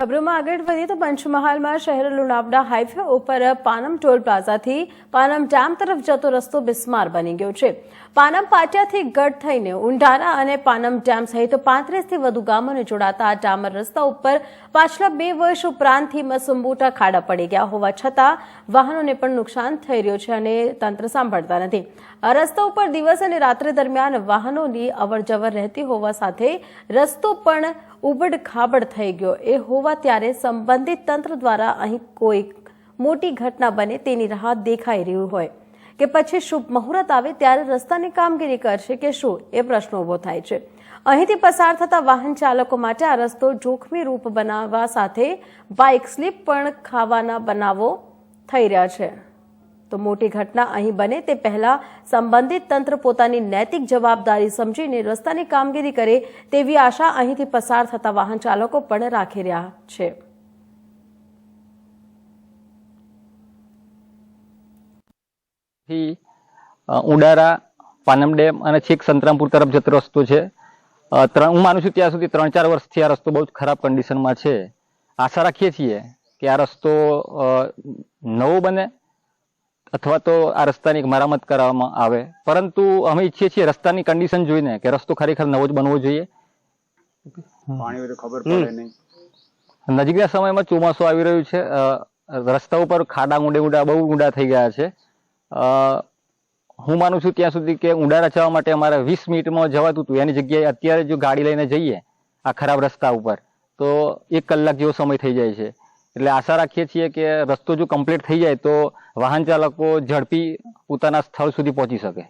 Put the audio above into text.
ખબરોમાં આગળ વધીએ તો પંચમહાલમાં શહેર લુણાવડા હાઈવે ઉપર પાનમ ટોલ પ્લાઝાથી પાનમ ડેમ તરફ જતો રસ્તો બિસ્માર બની ગયો છે. પાનમ પાટિયાથી ગઢ થઈને ઉંડારા અને પાનમ ડેમ સહિત પાંત્રીસથી વધુ ગામોને જોડાતા આ ડામર રસ્તા ઉપર પાછલા બે વર્ષ ઉપરાંતથી મસંબોટા ખાડા પડી ગયા હોવા છતાં વાહનોને પણ નુકસાન થઈ રહ્યું છે અને તંત્ર સાંભળતા નથી. આ રસ્તા ઉપર દિવસ અને રાત્રે દરમિયાન વાહનોની અવરજવર રહેતી હોવા સાથે રસ્તો પણ ઉબડ ખાબડ થઈ ગયો. એ હોવા ત્યારે સંબંધિત તંત્ર દ્વારા અહીં કોઈ મોટી ઘટના બને તેની રાહ દેખાઈ રહ્યું હોય. કે પછી શુભ મુહૂર્ત આવે ત્યારે રસ્તાની કામગીરી કરશે કે શું? એ પ્રશ્ન ઊભો થાય છે. અહીંથી પસાર થતા વાહન ચાલકો માટે આ રસ્તો જોખમી રૂપ બનાવવા સાથે બાઇક સ્લીપ પણ ખાવાના બનાવો થઈ રહ્યા છે. તો મોટી ઘટના અહીં બને તે પહેલા સંબંધિત તંત્ર પોતાની નૈતિક જવાબદારી સમજીને રસ્તાની કામગીરી કરે તેવી આશા અહીંથી પસાર થતા વાહન ચાલકો પણ રાખી રહ્યા છે. ઉડારા, પાનમ ડેમ અને છેક સંતરામપુર તરફ જતો રસ્તો છે. ત્રણ, હું માનું છું ત્યાં સુધી ત્રણ ચાર વર્ષથી આ રસ્તો બહુ જ ખરાબ કન્ડિશનમાં છે. આશા રાખીએ છીએ કે આ રસ્તો નવો બને. અથવા તો આ રસ્તાની મરામત કરવામાં આવે. પરંતુ અમે ઈચ્છીએ છીએ રસ્તાની કન્ડિશન જોઈને કે રસ્તો ખરેખર નવો જ બનવો જોઈએ. પાણી ખબર પડે નહીં. નજીકના સમયમાં ચોમાસું આવી રહ્યું છે. રસ્તા ઉપર ખાડા ઊંડે ઊંડા બહુ ઊંડા થઈ ગયા છે. હું માનું છું ત્યાં સુધી કે ઊંડા જવા માટે અમારે વીસ મિનિટમાં જવાતું હતું. એની જગ્યાએ અત્યારે જો ગાડી લઈને જઈએ આ ખરાબ રસ્તા ઉપર તો એક કલાક જેવો સમય થઈ જાય છે. એટલે આશા રાખીએ છીએ કે રસ્તો જો કમ્પ્લીટ થઈ જાય તો વાહન ચાલકો ઝડપી પોતાના સ્થળ સુધી પહોંચી શકે.